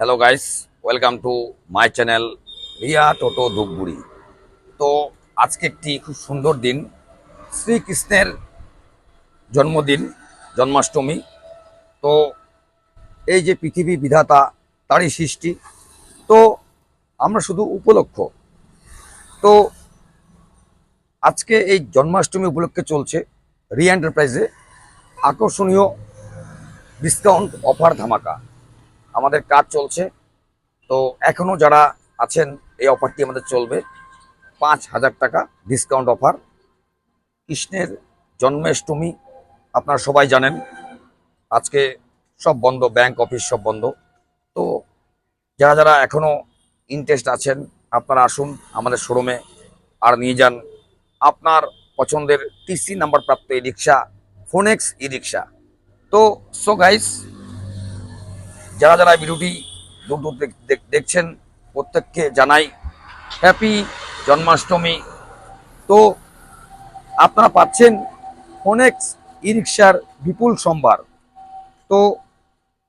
Hello guys welcome to my channel Riya Toto Dhupguri তো আজকে একটি খুব সুন্দর দিন। শ্রীকৃষ্ণের জন্মদিন, জন্মাষ্টমী। তো এই যে পৃথিবী বিধাতা, তারই সৃষ্টি। তো আমরা শুধু উপলক্ষ। তো আজকে এই জন্মাষ্টমী উপলক্ষে চলছে রি এন্টারপ্রাইজে আকর্ষণীয় ডিসকাউন্ট অফার ধামাকা। আমাদের কাজ চলছে। তো এখনও যারা আছেন, এই অফারটি আমাদের চলবে। পাঁচ হাজার টাকা ডিসকাউন্ট অফার কৃষ্ণের জন্মাষ্টমী আপনারা সবাই জানেন। আজকে সব বন্ধ ব্যাংক অফিস সব বন্ধ। তো যারা যারা এখনও ইন্টারেস্ট আছেন, আপনারা আসুন আমাদের শোরুমে আর নিয়ে যান। আপনার পছন্দের টিসি নাম্বার প্রাপ্ত ই রিক্সা ফোনেক্স ই রিক্সা তো সো গাইস যারা যারা ভিডিওটি দূর দূর দেখ- দেখ- দেখছেন, প্রত্যেককে জানাই হ্যাপি জন্মাষ্টমী। তো আপনারা পাচ্ছেন ফোনেক্স ই রিক্সার বিপুল সম্ভার। তো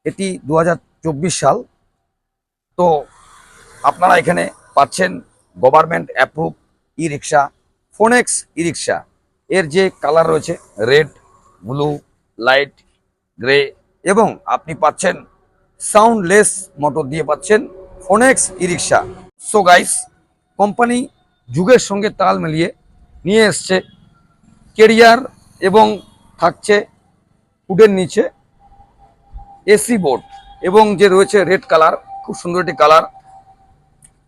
এটি দু হাজার চব্বিশ সাল। তো আপনারা এখানে পাচ্ছেন government approve e rickshaw Fonex e rickshaw এর যে কালার রয়েছে রেড ব্লু লাইট গ্রে এবং আপনি পাচ্ছেন সাউন্ডলেস মোটর দিয়ে পাচ্ছেন Phonex e rickshaw so guys company যুগের সঙ্গে তাল মিলিয়ে নিয়ে এসছে কেরিয়ার এবং থাকছে উডের নিচে এসি বোর্ড এবং যে রয়েছে রেড কালার, খুব সুন্দর একটি কালার।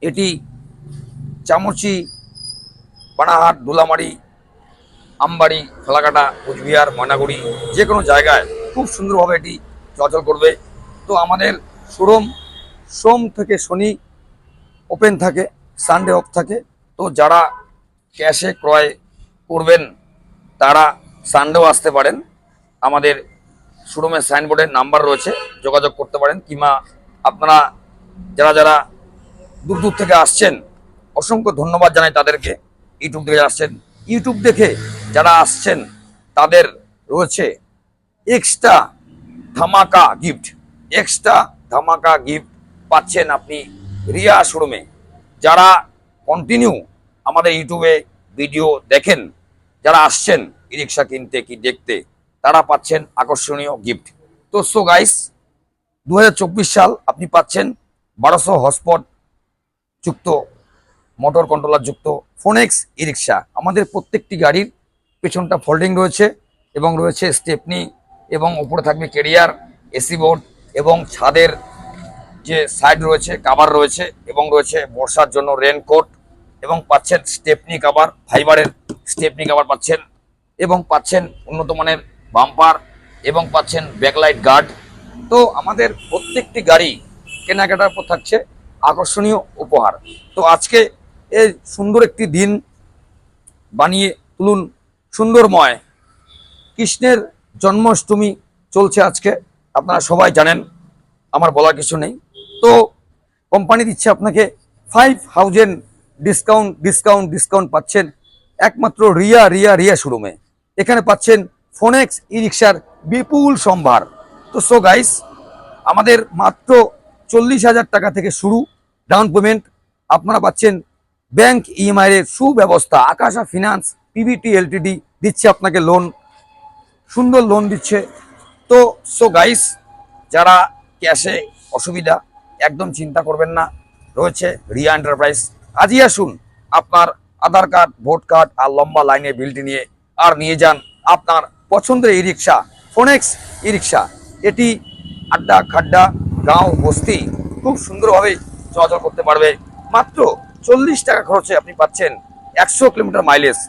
এটি চামচি পানাহাট দুলামারি আমবাড়ি, ফালাকাটা, কুচবিহার, ময়নাগুড়ি যে কোনো জায়গায় খুব সুন্দরভাবে এটি চলাচল করবে। তো আমাদের শোরুম, সোম থেকে শনি ওপেন থাকে সানডে অফ থাকে। তো যারা ক্যাশে ক্রয় করবেন, তারা সানডেও আসতে পারেন। আমাদের শোরুমের সাইনবোর্ডের নাম্বার রয়েছে, যোগাযোগ করতে পারেন। কিংবা আপনারা যারা যারা দূর দূর থেকে আসছেন, অসংখ্য ধন্যবাদ জানাই তাদেরকে। ইউটিউব থেকে আসছেন ইউটিউব দেখে যারা আসছেন, তাদের রয়েছে এক্সট্রা ধামাকা গিফট এক্সট্রা ধামাকা গিফট পাচ্ছেন আপনি রিয়া শোরুমে। যারা কন্টিনিউ আমাদের ইউটিউবে ভিডিও দেখেন, যারা আসছেন ই রিক্সা কিনতে কি দেখতে, তারা পাচ্ছেন আকর্ষণীয় গিফট তো সো গাইস দু হাজার চব্বিশ সাল আপনি পাচ্ছেন বারোশো হটস্পট যুক্ত মোটর কন্ট্রোলার যুক্ত ফোনেক্স ই রিক্সা। আমাদের প্রত্যেকটি গাড়ির পেছনটা ফোল্ডিং রয়েছে এবং রয়েছে স্টেপনি এবং উপরে থাকবে কেরিয়ার এসি বোর্ড এবং ছাদের যে সাইড রয়েছে কাভার রয়েছে এবং রয়েছে বর্ষার জন্য রেনকোট এবং পাচ্ছেন স্টেপনি কাভার ফাইবারের স্টেপনি কাভার পাচ্ছেন এবং পাচ্ছেন উন্নত মানের বাম্পার এবং পাচ্ছেন ব্যাকলাইট গার্ড তো আমাদের প্রত্যেকটি গাড়ি কেনাকাটার পর থাকছে আকর্ষণীয় উপহার। তো আজকে এই সুন্দর একটি দিন বানিয়ে তুলুন সুন্দরময়। কৃষ্ণের জন্মাষ্টমী চলছে আজকে। আপনারা সবাই জানেন, আমার বলার কিছু নেই। তো কোম্পানি দিচ্ছে আপনাকে five thousand discount discount discount পাচ্ছেন একমাত্র রিয়া রিয়া রিয়া শোরুমে এখানে পাচ্ছেন ফোনেক্স ই রিক্সার বিপুল সম্ভার। তো সো গাইস আমাদের মাত্র চল্লিশ হাজার টাকা থেকে শুরু ডাউন পেমেন্ট আপনারা পাচ্ছেন ব্যাংক ইএমআই এর সুব্যবস্থা, আকাশা ফিনান্স পিভিটি এলটিডি দিচ্ছে আপনাকে লোন সুন্দর লোন দিচ্ছে। তো সো গাইস যারা ক্যাশে অসুবিধা, একদম চিন্তা করবেন না, রয়েছে রিয়া এন্টারপ্রাইজ আজই আসুন আপনার আধার কার্ড, ভোট কার্ড আর লম্বা লাইনের বিলটি নিয়ে আর নিয়ে যান আপনার পছন্দের ই রিক্সা ফোনেক্স ই রিক্সা এটি আড্ডা, খাড্ডা, গাঁও, বস্তি খুব সুন্দরভাবে চলাচল করতে পারবে। মাত্র চল্লিশ টাকা খরচে আপনি পাচ্ছেন একশো কিলোমিটার মাইলেজ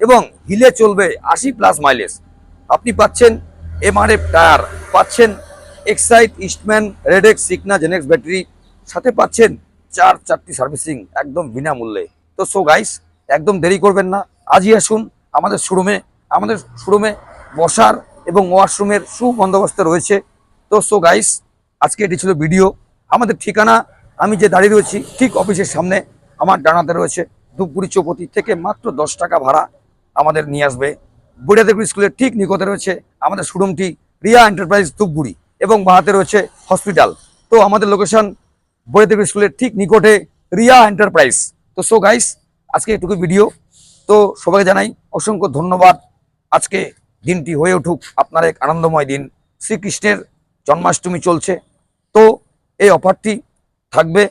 এবং হিলে চলবে আশি প্লাস মাইলেজ আপনি পাচ্ছেন এমআরএফ টায়ার পাচ্ছেন এক্সাইট ইস্টম্যান রেডেক্স সিকনা জেনেক্স ব্যাটারি সাথে পাচ্ছেন চার চারটি সার্ভিসিং একদম বিনামূল্যে। তো সো গাইস একদম দেরি করবেন না। আজই আসুন আমাদের শোরুমে আমাদের শোরুমে বসার এবং ওয়াশরুমের সুবন্দোবস্ত রয়েছে। তো সো গাইস আজকে এটি ছিল ভিডিও আমাদের ঠিকানা, আমি যে দাঁড়িয়ে রয়েছি ঠিক অফিসের সামনে, আমার ডানাতে রয়েছে ধূপগুড়ি চৌপতি থেকে মাত্র দশ টাকা ভাড়া আমাদের নিয়ে আসবে। বুড়িয়াদেবী স্কুলের ঠিক নিকটে রয়েছে আমাদের শোরুমটি রিয়া এন্টারপ্রাইজ ধূপগুড়ি এবং বাহাতে রয়েছে হসপিটাল। তো আমাদের লোকেশন বৈদেব স্কুলের ঠিক নিকটে রিয়া এন্টারপ্রাইজ। তো সো গাইস আজকে এটুকু ভিডিও তো সবাইকে জানাই অসংখ্য ধন্যবাদ। আজকে দিনটি হয়ে উঠুক আপনার এক আনন্দময় দিন। শ্রীকৃষ্ণের জন্মাষ্টমী চলছে। তো এই অফারটি থাকবে।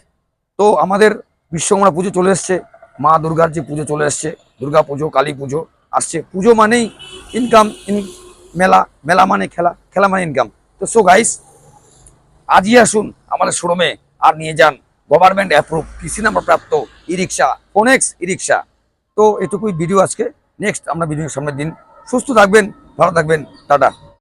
তো আমাদের বিশ্বকর্মা পুজো চলে এসছে। মা দুর্গার যে পুজো চলে এসছে, দুর্গা পুজো, কালী পুজো। আসছে। পুজো মানেই ইনকাম ইন মেলা মেলা মানে খেলা খেলা মানে ইনকাম তো সো গাইস আজই আসুন আমাদের শোরুমে আর নিয়ে যান। গভর্নমেন্ট অ্যাপ্রুভ কৃষি নাম্বার প্রাপ্ত ই রিক্সা ফোনেক্স ই রিক্সা তো এটুকুই ভিডিও আজকে। নেক্সট আমরা ভিডিও সামনের দিন সুস্থ থাকবেন, ভালো থাকবেন। টাটা